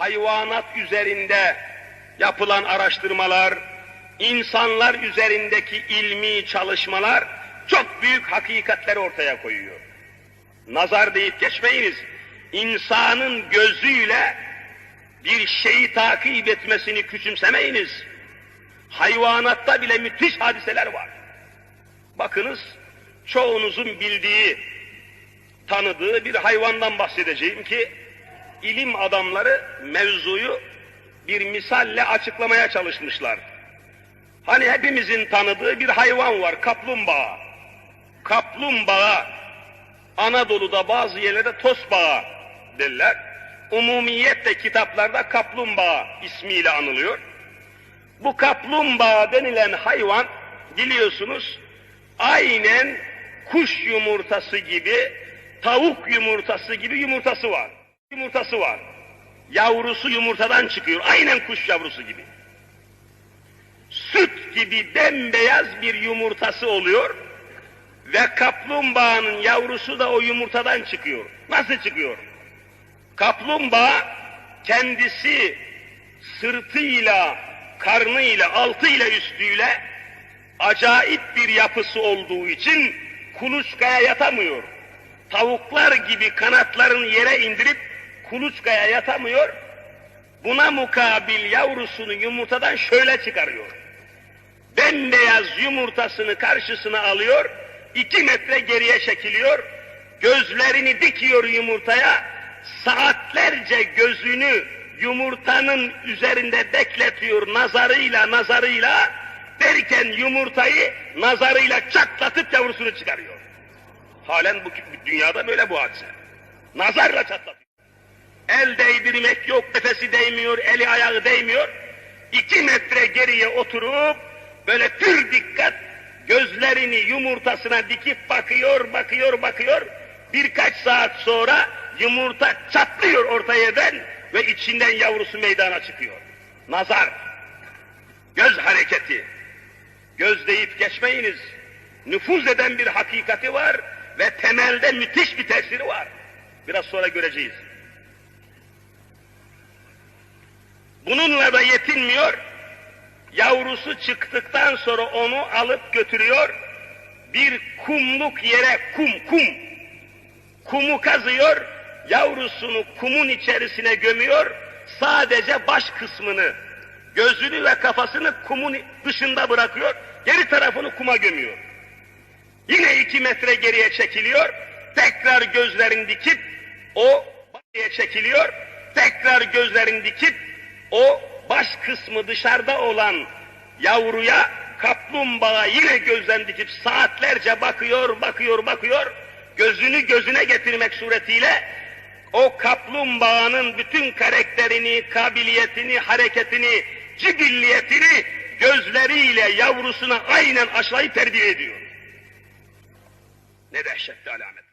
hayvanat üzerinde yapılan araştırmalar, insanlar üzerindeki ilmi çalışmalar çok büyük hakikatleri ortaya koyuyor. Nazar deyip geçmeyiniz. İnsanın gözüyle bir şeyi takip etmesini küçümsemeyiniz. Hayvanatta bile müthiş hadiseler var. Bakınız, çoğunuzun bildiği, tanıdığı bir hayvandan bahsedeceğim ki, ilim adamları mevzuyu bir misalle açıklamaya çalışmışlar. Hani hepimizin tanıdığı bir hayvan var, kaplumbağa. Kaplumbağa, Anadolu'da bazı yerlerde tosbağa derler. Umumiyette kitaplarda kaplumbağa ismiyle anılıyor. Bu kaplumbağa denilen hayvan biliyorsunuz aynen kuş yumurtası gibi, tavuk yumurtası gibi yumurtası var. Yumurtası var. Yavrusu yumurtadan çıkıyor. Aynen kuş yavrusu gibi. Süt gibi bembeyaz bir yumurtası oluyor ve kaplumbağanın yavrusu da o yumurtadan çıkıyor. Nasıl çıkıyor? Kaplumbağa kendisi sırtıyla, karnıyla, altıyla, üstüyle acayip bir yapısı olduğu için kuluçkaya yatamıyor. Tavuklar gibi kanatlarını yere indirip kuluçkaya yatamıyor. Buna mukabil yavrusunu yumurtadan şöyle çıkarıyor. Bembeyaz yumurtasını karşısına alıyor, iki metre geriye çekiliyor, gözlerini dikiyor yumurtaya, saatlerce gözünü yumurtanın üzerinde bekletiyor nazarıyla nazarıyla, derken yumurtayı nazarıyla çatlatıp yavrusunu çıkarıyor. Halen bu dünyada böyle bu hadise. Nazarla çatlatıyor. El değdirmek yok, nefesi değmiyor, eli ayağı değmiyor. İki metre geriye oturup böyle pür dikkat gözlerini yumurtasına dikip bakıyor, bakıyor, bakıyor. Birkaç saat sonra yumurta çatlıyor ortaya ben ve içinden yavrusu meydana çıkıyor. Nazar, göz hareketi, göz deyip geçmeyiniz. Nüfuz eden bir hakikati var ve temelde müthiş bir tesiri var. Biraz sonra göreceğiz. Bununla da yetinmiyor, yavrusu çıktıktan sonra onu alıp götürüyor, bir kumluk yere kum kum, kumu kazıyor, yavrusunu kumun içerisine gömüyor, sadece baş kısmını, gözünü ve kafasını kumun dışında bırakıyor, geri tarafını kuma gömüyor. Yine iki metre geriye çekiliyor, tekrar gözlerini dikip o batıya çekiliyor, tekrar gözlerini dikip o baş kısmı dışarıda olan yavruya kaplumbağa yine gözden dikip saatlerce bakıyor, bakıyor, bakıyor. Gözünü gözüne getirmek suretiyle o kaplumbağanın bütün karakterini, kabiliyetini, hareketini, cibilliyetini gözleriyle yavrusuna aynen aşılayıp terbiye ediyor. Ne dehşetli alamet.